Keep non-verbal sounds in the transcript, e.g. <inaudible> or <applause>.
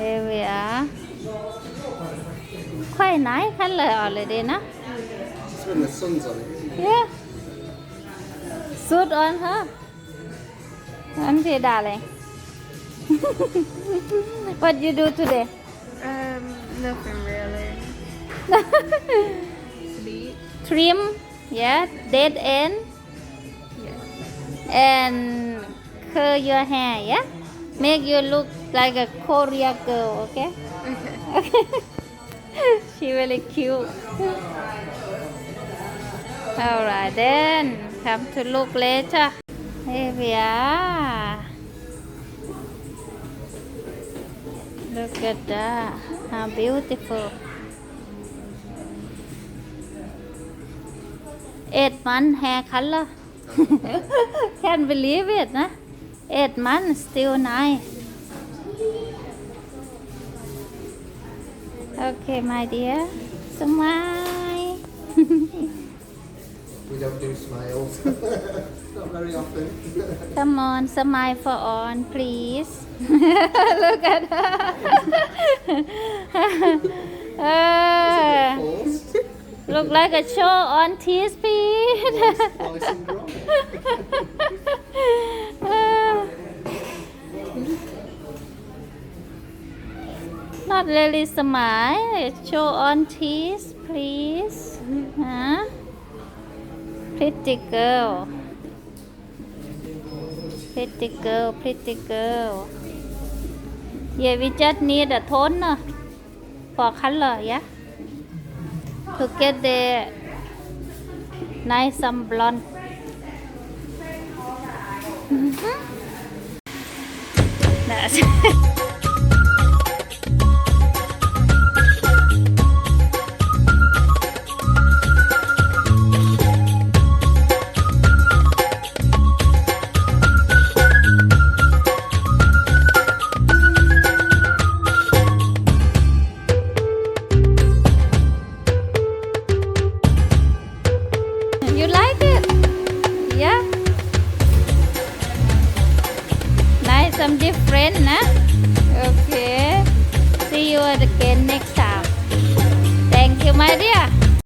Here we are. Quite nice color already, no? It's when the sun's on it. Yeah. Suit on her. Auntie darling. <laughs> what you do today? Um, nothing really. <laughs> Sleep. Trim, yeah, dead end, Yeah. and curl your hair, yeah? Make you look like a Korea girl, okay? Okay. <laughs> she really cute. Alright then, come to look later. Here we are. Look at that, how beautiful. Eight month hair color. <laughs> Can't believe it, nah? Eight months, still nice. Okay, my dear. Smile. <laughs> We don't do smiles. <laughs> Not very often. <laughs> Come on, smile for on, please. Look at her. Look like a show on TV. Not really smile. Show on teeth, please. Huh? Pretty girl. Pretty girl, pretty girl. Yeah, we just need a toner for color, yeah? To get the nice some blonde. mm -hmm. That's You like it? Yeah? Nice, some different, nah? Okay.